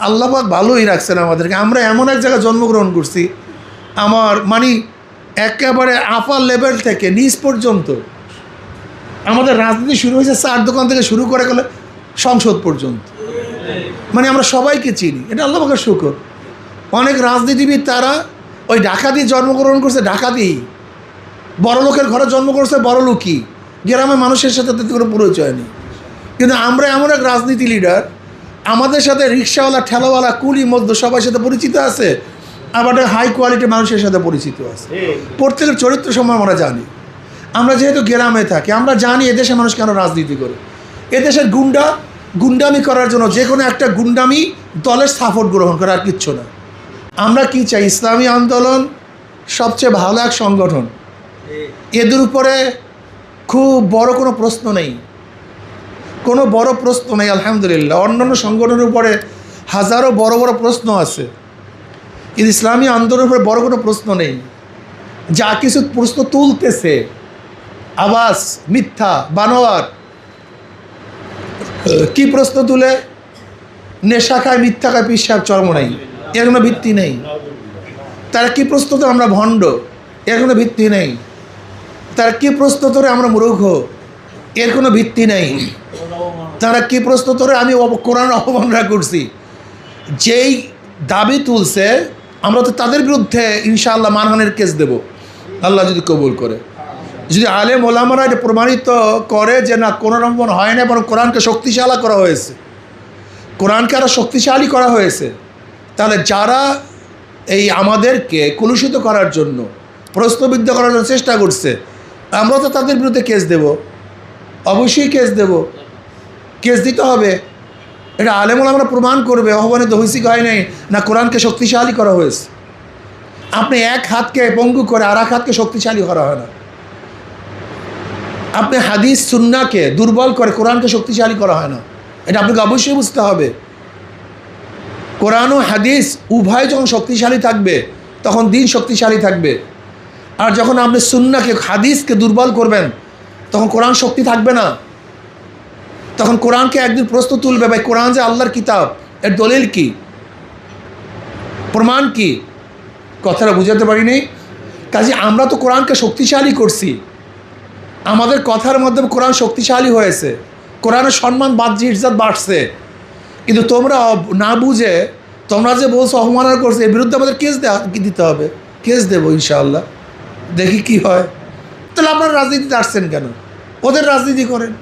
আল্লাপাক ভালোই রাখছেন আমাদেরকে। আমরা এমন এক জায়গায় জন্মগ্রহণ করছি, আমার মানে একেবারে আপার লেভেল থেকে নিচ পর্যন্ত। আমাদের রাজনীতি শুরু হয়েছে চার দোকান থেকে শুরু করে গেলে সংসদ পর্যন্ত। মানে আমরা সবাইকে চিনি, এটা আল্লাহ পাকের শুকর। অনেক রাজনীতিবিদ তারা ওই ঢাকাতেই জন্মগ্রহণ করছে ঢাকাতেই বড় লোকের ঘরে জন্ম করছে, বড় লোকই। গ্রামের মানুষের সাথে তাদের কোনো পরিচয় নেই। কিন্তু আমরা এমন এক রাজনীতি লিডার আমাদের সাথে রিক্সাওয়ালা ঠেলাওয়ালা কুলি মধ্য সবার সাথে পরিচিত আছে আবার হাই কোয়ালিটির মানুষের সাথে পরিচিত আছে। প্রত্যেকের চরিত্র সময় আমরা জানি। আমরা যেহেতু গ্রামে থাকি আমরা জানি এদেশে মানুষ কেন রাজনীতি করে। এদেশের গুন্ডা গুন্ডামি করার জন্য যে কোনো একটা গুন্ডামি দলের সাপোর্ট গ্রহণ করে আর কিচ্ছু না। আমরা কি চাই? ইসলামী আন্দোলন সবচেয়ে ভালো এক সংগঠন। এদের উপরে খুব বড় কোনো প্রশ্ন নেই। কোনো বড় প্রশ্ন নেই, আলহামদুলিল্লাহ। অন্যান্য সংগঠনের উপরে হাজারো বড় বড় প্রশ্ন আছে। কিন্তু ইসলামী আন্দোলনের উপরে বড় কোনো প্রশ্ন নেই। যা কিছু প্রশ্ন তুলতেছে, আবাস, মিথ্যা, বানোয়ার কি প্রশ্ন তুলে? নেশা খায়, মিথ্যা খায় পিসাব চর্ম নেই। এর কোনো ভিত্তি নেই। তারা কি প্রশ্ন তো আমরা ভণ্ড। এর কোনো ভিত্তি নেই। তারা কি প্রশ্ন ধরে আমরা মূর্খ। এর কোনো ভিত্তি নেই। তারা কি প্রশ্ন ধরে আমি কোরআন অবমাননা করছি। যেই দাবি তুলছে, আমরা তো তাদের বিরুদ্ধে ইনশাআল্লাহ মানহানের কেস দেব। আল্লাহ যদি কবুল করে। যদি আলেম ওলামারা এটা প্রমাণিত করে যে না কোনো রকম হয় না বরং কোরআনকে শক্তিশালী করা হয়েছে। কোরআনকে আরও শক্তিশালী করা হয়েছে। তাহলে যারা এই আমাদেরকে কলুষিত করার জন্য, প্রশ্নবিদ্ধ করার জন্য চেষ্টা করছে, আমরা তো তাদের বিরুদ্ধে কেস দেব। অবশ্যই কেস দেব। কেস দিতে হবে। এটা আলেমুল আমরা প্রমাণ করবে, আহ্বানিত হয়েছি হয় নাই, না কোরআনকে শক্তিশালী করা হয়েছে। আপনি এক হাতকে পঙ্গু করে আর এক হাতকে শক্তিশালী করা হয় না। আপনি হাদিস, সুন্নাকে দুর্বল করে কোরআনকে শক্তিশালী করা হয় না। এটা আপনাকে অবশ্যই বুঝতে হবে। কোরআন ও হাদিস উভয় যখন শক্তিশালী থাকবে, তখন দিন শক্তিশালী থাকবে। আর যখন আপনি সুন্নাকে, হাদিসকে দুর্বল করবেন, তখন কোরআন শক্তি থাকবে না। তখন কোরআনকে একদিন প্রশ্ন তুলবে, ভাই, কোরআন যে আল্লাহর কিতাব, এর দলিল কি? প্রমাণ কি? কথাটা বুঝাতে পারিনি। কাজে আমরা তো কোরআনকে শক্তিশালী করছি। আমাদের কথার মাধ্যমে কোরআন শক্তিশালী হয়েছে। কোরআনের সম্মান বাহ্যিক ইজ্জত বাড়ছে। কিন্তু তোমরা না বুঝে, তোমরা যে বলছো অবমাননা করছ, এর বিরুদ্ধে আমাদের কেস দিতে হবে? কেস দেবো ইনশাআল্লাহ। দেখি কি হয়। তাহলে আপনারা রাজনীতিতে আসছেন কেন? ওদের রাজনীতি করেন।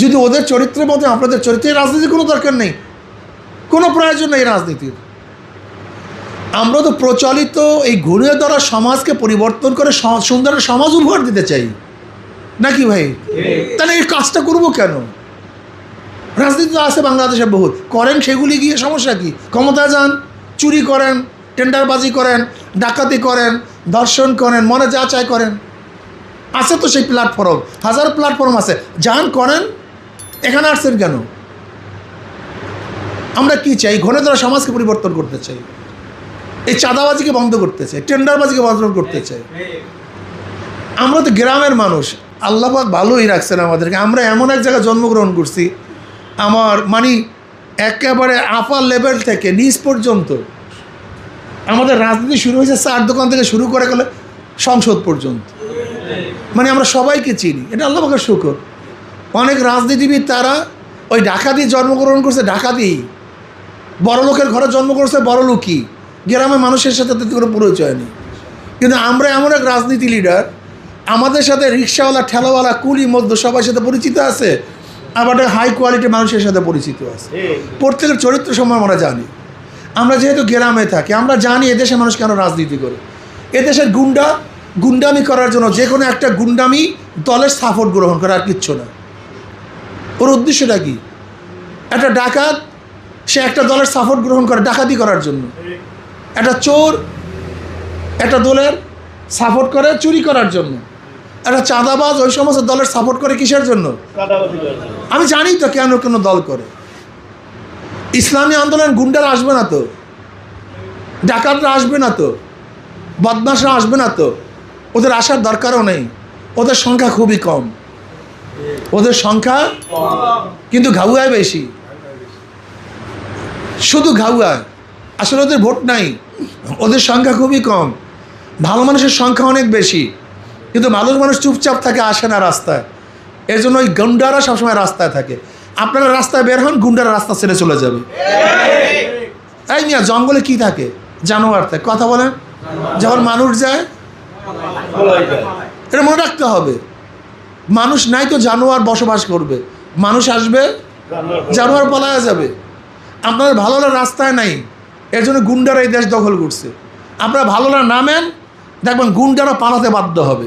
যদি ওদের চরিত্রের মধ্যে আপনাদের চরিত্রের রাজনীতির কোনো দরকার নেই কোনো প্রয়োজন নেই রাজনীতির। আমরা তো প্রচলিত এই ঘুরিয়ে দ্বারা সমাজকে পরিবর্তন করে সুন্দর সমাজ উপহার দিতে চাই। নাকি ভাই? তাহলে এই কাজটা করব কেন? রাজনীতি তো আছে বাংলাদেশে বহুত। করেন সেগুলি গিয়ে সমস্যা কি? ক্ষমতা যান চুরি করেন টেন্ডারবাজি করেন ডাকাতি করেন দর্শন করেন মনে যা চায় করেন। আছে তো সেই প্ল্যাটফর্ম হাজার প্ল্যাটফর্ম আছে। যান করেন এখানে আসছেন কেন? আমরা কি চাই? ঘনে ধরা সমাজকে পরিবর্তন করতে চাই। এই চাঁদাবাজিকে বন্ধ করতে চাই। টেন্ডারবাজিকে বন্ধ করতে চাই। আমরা তো গ্রামের মানুষ। আল্লাপাক ভালোই রাখছেন আমাদেরকে। আমরা এমন এক জায়গায় জন্মগ্রহণ করছি। আমার মানে একেবারে আপার লেভেল থেকে নিচ পর্যন্ত। আমাদের রাজনীতি শুরু হয়েছে চার দোকান থেকে শুরু করে গেলে সংসদ পর্যন্ত। মানে আমরা সবাইকে চিনি। এটা আল্লাহ পাকের শুকর। অনেক রাজনীতিবিদ তারা ওই ঢাকাতেই জন্মগ্রহণ করছে ঢাকাতেই বড় লোকের ঘরে জন্ম করছে বড় লোকই। গ্রামের মানুষের সাথে তাদের কোনো পরিচয় নেই। কিন্তু আমরা এমন এক রাজনীতি লিডার আমাদের সাথে রিক্সাওয়ালা ঠেলাওয়ালা কুলি মধ্য সবার সাথে পরিচিত আছে আবার হাই কোয়ালিটির মানুষের সাথে পরিচিত আছে। প্রত্যেকের চরিত্র সময় আমরা জানি। আমরা যেহেতু গ্রামে থাকি আমরা জানি এদেশের মানুষ কেন রাজনীতি করে। এদেশের গুন্ডা গুন্ডামি করার জন্য যে কোনো একটা গুন্ডামি দলের সাপোর্ট গ্রহণ করে আর কিচ্ছু না। ওর উদ্দেশ্যটা কি? একটা ডাকাত সে একটা দলের সাপোর্ট গ্রহণ করে ডাকাতি করার জন্য। একটা চোর একটা দলের সাপোর্ট করে চুরি করার জন্য। একটা চাঁদাবাজ ওই সমস্ত দলের সাপোর্ট করে কিসের জন্য? আমি জানি তো কেন কোনো দল করে। ইসলামী আন্দোলন গুন্ডারা আসবে না তো। ডাকাতরা আসবে না তো। বদমাসরা আসবে না তো। ওদের আসার দরকারও নেই। ওদের সংখ্যা খুবই কম। ওদের সংখ্যা কিন্তু ঘাউয়ায় বেশি। শুধু ঘাউয়ায় আসলে ওদের ভোট নাই। ওদের সংখ্যা খুবই কম। ভালো মানুষের সংখ্যা অনেক বেশি। কিন্তু ভালো মানুষ চুপচাপ থাকে, আসে না রাস্তায়। এর জন্য ওই গুন্ডারা সবসময় রাস্তায় থাকে। আপনারা রাস্তায় বের হন, গুন্ডারা রাস্তা ছেড়ে চলে যাবে। এই মিয়া, জঙ্গলে কি থাকে? জানোয়ার থাকে। কথা বলেন। যখন মানুষ যায়, এটা মনে রাখতে হবে। মানুষ নাই তো জানোয়ার বসবাস করবে। মানুষ আসবে, জানোয়ার পালায়া যাবে। আপনাদের ভালোলা রাস্তায় নাই এর জন্য গুন্ডারা এই দেশ দখল করছে। আপনারা ভালোরা নামেন, দেখবেন গুন্ডারা পালাতে বাধ্য হবে।